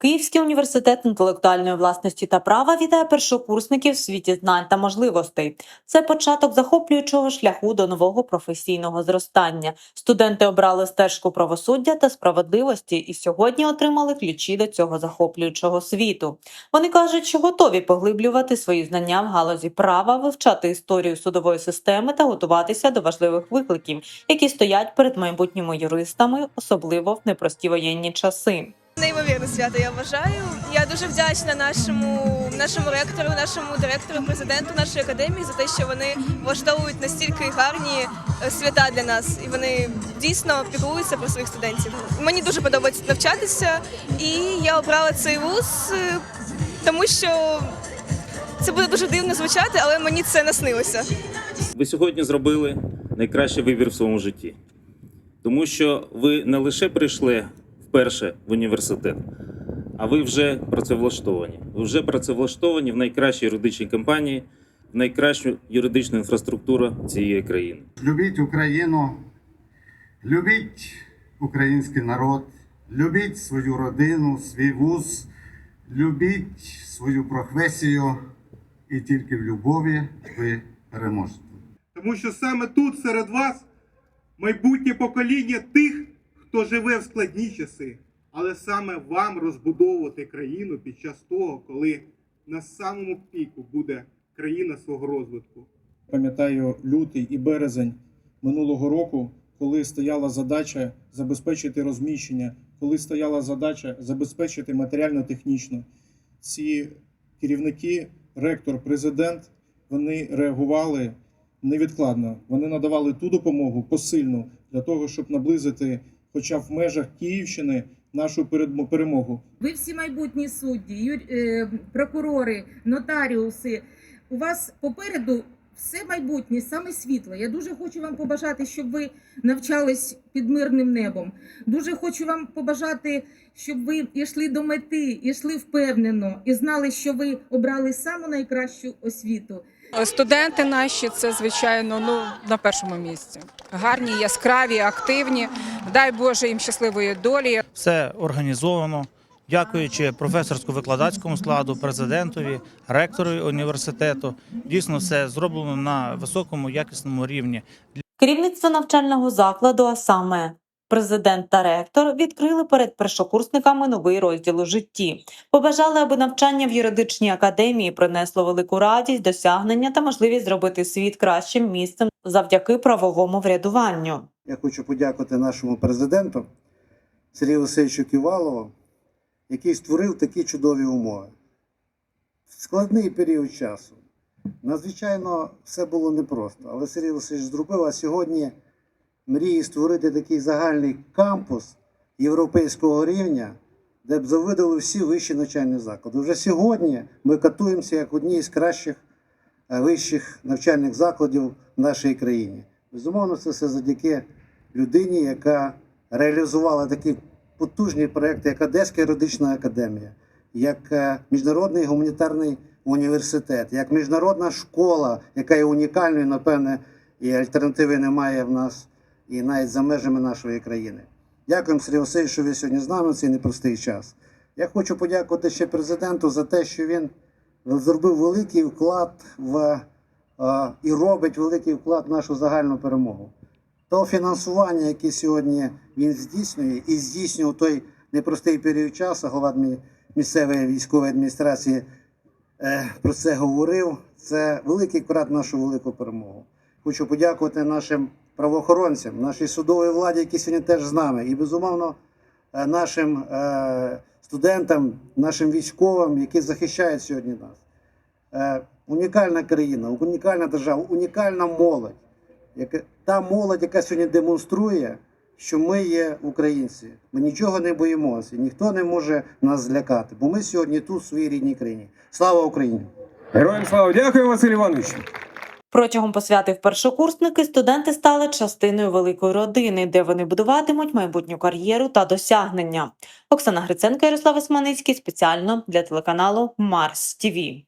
Київський університет інтелектуальної власності та права вітає першокурсників в світі знань та можливостей. Це початок захоплюючого шляху до нового професійного зростання. Студенти обрали стежку правосуддя та справедливості і сьогодні отримали ключі до цього захоплюючого світу. Вони кажуть, що готові поглиблювати свої знання в галузі права, вивчати історію судової системи та готуватися до важливих викликів, які стоять перед майбутніми юристами, особливо в непрості воєнні часи. Неймовірне свято, я вважаю. Я дуже вдячна нашому нашому ректору, нашому директору, президенту нашої академії за те, що вони влаштовують настільки гарні е, свята для нас, і вони дійсно піклуються про своїх студентів. Мені дуже подобається навчатися, і я обрала цей вуз, е, тому що це буде дуже дивно звучати, але мені це наснилося. Ви сьогодні зробили найкращий вибір в своєму житті, тому що ви не лише прийшли вперше в університет, а ви вже працевлаштовані. Ви вже працевлаштовані в найкращій юридичній компанії, в найкращу юридичну інфраструктуру цієї країни. Любіть Україну, любіть український народ, любіть свою родину, свій вуз, любіть свою професію, і тільки в любові ви переможете. Тому що саме тут серед вас майбутнє покоління тих, хто живе в складні часи, але саме вам розбудовувати країну під час того, коли на самому піку буде країна свого розвитку. Пам'ятаю лютий і березень минулого року, коли стояла задача забезпечити розміщення, коли стояла задача забезпечити матеріально-технічно. Ці керівники, ректор, президент, вони реагували невідкладно. Вони надавали ту допомогу посильну для того, щоб наблизити, хоча в межах Київщини, нашу перемогу. Ви всі майбутні судді, е, прокурори, нотаріуси. У вас попереду все майбутнє, саме світле. Я дуже хочу вам побажати, щоб ви навчались під мирним небом. Дуже хочу вам побажати, щоб ви йшли до мети, йшли впевнено і знали, що ви обрали саму найкращу освіту. Студенти наші це звичайно ну на першому місці. Гарні, яскраві, активні. Дай Боже їм щасливої долі. все організовано. Дякуючи професорсько-викладацькому складу, президентові, ректору університету, дійсно все зроблено на високому якісному рівні. Керівництво навчального закладу, а саме президент та ректор, відкрили перед першокурсниками новий розділ у житті. Побажали, аби навчання в юридичній академії принесло велику радість, досягнення та можливість зробити світ кращим місцем завдяки правовому врядуванню. Я хочу подякувати нашому президенту Сергію Васильовичу Ківалову, який створив такі чудові умови. В складний період часу. Надзвичайно все було непросто, але Сергій Васильович зробив, а сьогодні мріє створити такий загальний кампус європейського рівня, де б завидали всі вищі навчальні заклади. Вже сьогодні ми катуємося як одні з кращих е, вищих навчальних закладів в нашій країні. Безумовно, це все завдяки людині, яка реалізувала такі потужні проекти, як Одеська юридична академія, як е, Міжнародний гуманітарний університет, як міжнародна школа, яка є унікальною, напевне, і альтернативи немає в нас, і навіть за межами нашої країни. Дякуємо, Сергій Васильович, що ви сьогодні з нами в цей непростий час. Я хочу подякувати ще президенту за те, що він зробив великий вклад в е, і робить великий вклад в нашу загальну перемогу. То фінансування, яке сьогодні він здійснює, і здійснює у той непростий період часу, голова місцевої військової адміністрації е, про це говорив. Це великий вклад в нашу велику перемогу. Хочу подякувати нашим правоохоронцям, нашій судовій владі, які сьогодні теж з нами, і безумовно е, нашим е, студентам, нашим військовим, які захищають сьогодні нас. Е, унікальна країна, унікальна держава, унікальна молодь. Та молодь, яка сьогодні демонструє, що ми є українці. Ми нічого не боїмося, ніхто не може нас злякати, бо ми сьогодні тут, в своїй рідній країні. Слава Україні! Героям слава! Дякую, Василь Іванович! Протягом посвятив першокурсники студенти стали частиною великої родини, де вони будуватимуть майбутню кар'єру та досягнення. Оксана Гриценко, Ярослав Османицький спеціально для телеканалу Марс ТІВІ.